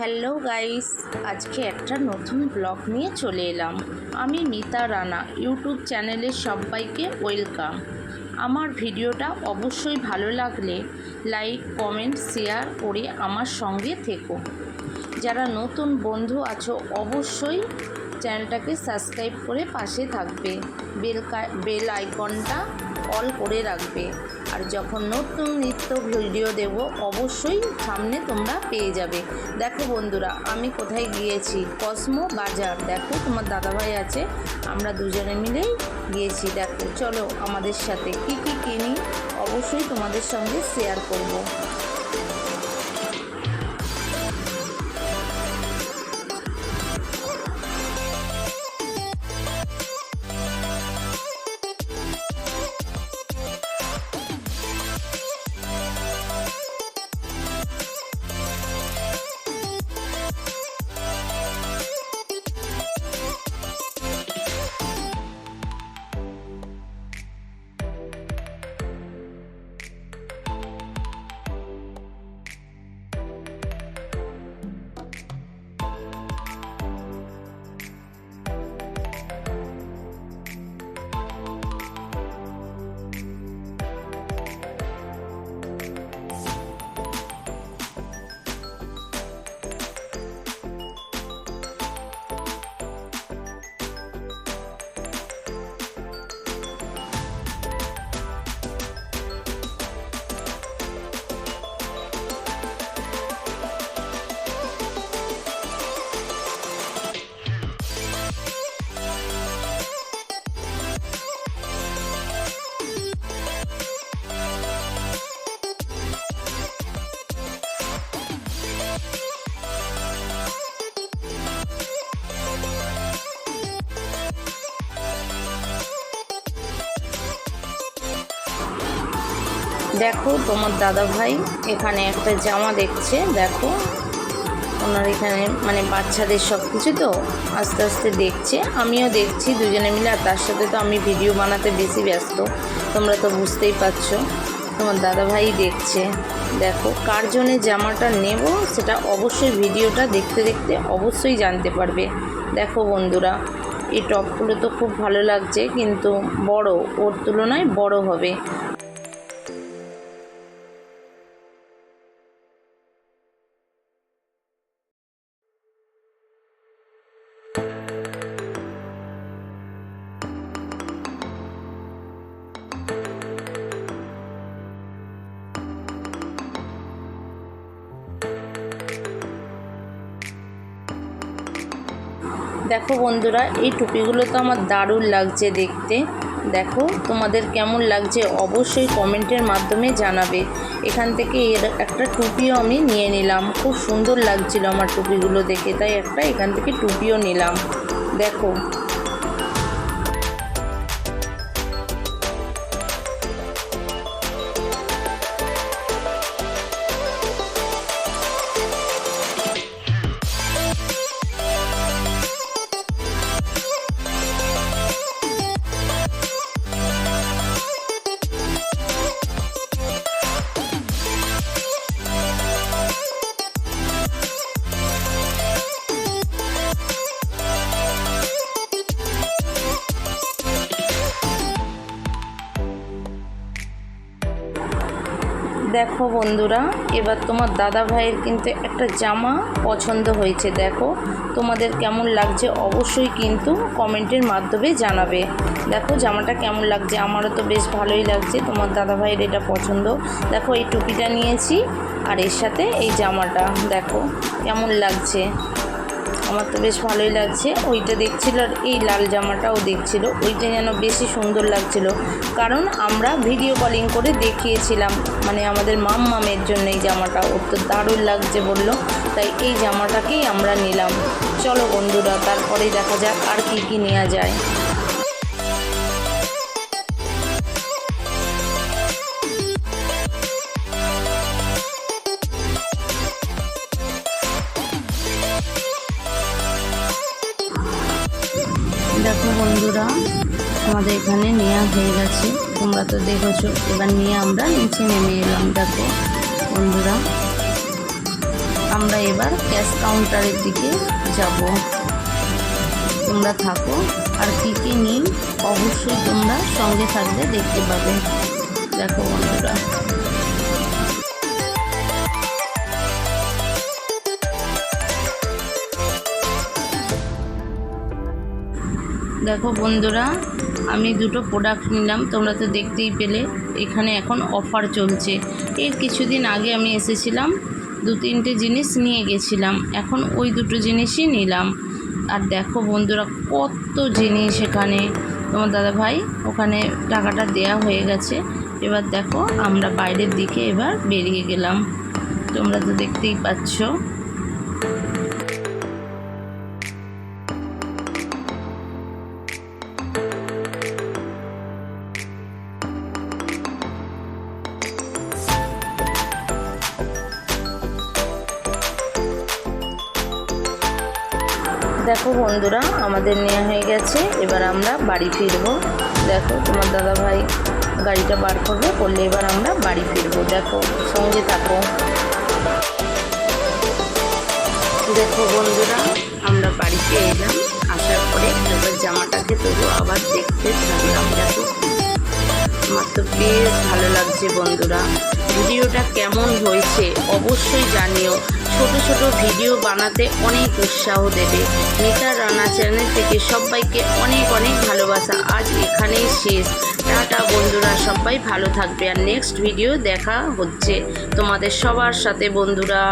Hello guys, আজকে একটা নতুন ব্লগ নিয়ে চলে এলাম। আমি মিতা রানা, ইউটিউব চ্যানেলের সবাইকে ওয়েলকাম। আমার ভিডিওটা অবশ্যই ভালো লাগলে লাইক, কমেন্ট, শেয়ার করে আমার সঙ্গে থেকো। যারা নতুন বন্ধু আছো, অবশ্যই চ্যানেলটাকে সাবস্ক্রাইব করে পাশে থাকবে। বেল বেল আইকনটা অল করে রাখবে। আর যখন নতুন নিত্য ভিডিও দেব, অবশ্যই সামনে তোমরা পেয়ে যাবে। দেখো বন্ধুরা, আমি কোথায় গিয়েছি? কসমো বাজার। দেখো, তোমার দাদাভাই আছে। আমরা দুজনে মিলেই গিয়েছি। দেখো, চলো আমাদের সাথে কি কি কিনি, অবশ্যই তোমাদের সঙ্গে শেয়ার করব। দেখো, তোমার দাদা ভাই এখানে একটা জামা দেখছে, দেখো। ওনার এখানে মানে বাচ্চাদের সব কিছু তো আস্তে আস্তে দেখছে, আমিও দেখছি, দুজনে মিলে, আর তার সাথে তো আমি ভিডিও বানাতে বেশি ব্যস্ত, তোমরা তো বুঝতেই পারছ। তোমার দাদা ভাই দেখছে, দেখো, কার জন্য জামাটা নেব সেটা অবশ্যই ভিডিওটা দেখতে দেখতে অবশ্যই জানতে পারবে। দেখো বন্ধুরা, এই টপগুলো তো খুব ভালো লাগছে, কিন্তু বড়, ওর তুলনায় বড় হবে। দেখো বন্ধুরা, এই টুপিগুলো তো আমার দারুণ লাগছে দেখতে। দেখো তোমাদের কেমন লাগছে অবশ্যই কমেন্টের মাধ্যমে জানাবে। এখান থেকে এর একটা টুপিও আমি নিয়ে নিলাম। খুব সুন্দর লাগছিল আমার টুপিগুলো দেখে, তাই একটা এখান থেকে টুপিও নিলাম। দেখো। দেখো বন্ধুরা, এবার তোমার দাদা ভাইয়ের কিন্তু একটা জামা পছন্দ হয়েছে, দেখো। তোমাদের কেমন লাগছে অবশ্যই কিন্তু কমেন্টের মাধ্যমে জানাবে। দেখো জামাটা কেমন লাগছে, আমারও তো বেশ ভালোই লাগছে, তোমার দাদা ভাইয়ের এটা পছন্দ। দেখো এই টুপিটা নিয়েছি, আর এর সাথে এই জামাটা, দেখো, কেমন লাগছে। আমার তো বেশ ভালোই লাগছে। ওইটা দেখছিল আর এই লাল জামাটাও দেখছিল। ওইটা যেন বেশি সুন্দর লাগছিল। কারণ আমরা ভিডিও কলিং করে দেখিয়েছিলাম। মানে আমাদের মাম মামের জন্য এই জামাটা। ওর তো দারুণ লাগছে বলল। তাই এই জামাটাকেই আমরা নিলাম। চলো বন্ধুরা তারপরে দেখা যাক আর কি কি নেওয়া যায়। আমাদের এখানে নেওয়া হয়ে গেছে। তোমরা তো দেখেছ, এবার নিয়ে আমরা নিচে নেমে এলাম, দেখো বন্ধুরা। আমরা এবার ক্যাশ কাউন্টারের দিকে যাব। তোমরা থাকো, আর কী কী নিই, অবশ্যই তোমরা সঙ্গে থাকলে দেখতে পাবে। দেখো বন্ধুরা। দেখো বন্ধুরা, আমি দুটো প্রোডাক্ট নিলাম, তোমরা তো দেখতেই পেলে, এখানে এখন অফার চলছে। এর কিছুদিন আগে আমি এসেছিলাম, দু তিনটে জিনিস নিয়ে গেছিলাম, এখন ওই দুটো জিনিসই নিলাম। আর দেখো বন্ধুরা, কত জিনিস এখানে। তোমার দাদা ভাই ওখানে টাকাটা দেয়া হয়ে গেছে। এবার দেখো, আমরা বাইরের দিকে এবার বেরিয়ে গেলাম। তোমরা তো দেখতেই পাচ্ছ। দেখো বন্ধুরা, আমাদের নেওয়া হয়ে গেছে। এবার আমরা বাড়ি ফিরবো। দেখো, তোমার দাদা ভাই গাড়িটা বার করবে, করলে এবার আমরা বাড়ি ফিরবো। দেখো, সঙ্গে থাকো। দেখো বন্ধুরা, আমরা বাড়িতে এলাম। আসার পরে এবার জামাটাকে তবু আবার দেখতে থাকলাম দেখো। আমার তো বেশ ভালো লাগছে বন্ধুরা। ভিডিওটা কেমন হয়েছে অবশ্যই জানিও। ছোট ছোট ভিডিও বানাতে অনেক উৎসাহ দেবে। মিতা রানা চ্যানেল থেকে সবাইকে অনেক অনেক ভালোবাসা। আজ এখানেই শেষ। টাটা বন্ধুরা, সবাই ভালো থাকবে। আর নেক্সট ভিডিও দেখা হচ্ছে তোমাদের সবার সাথে বন্ধুরা।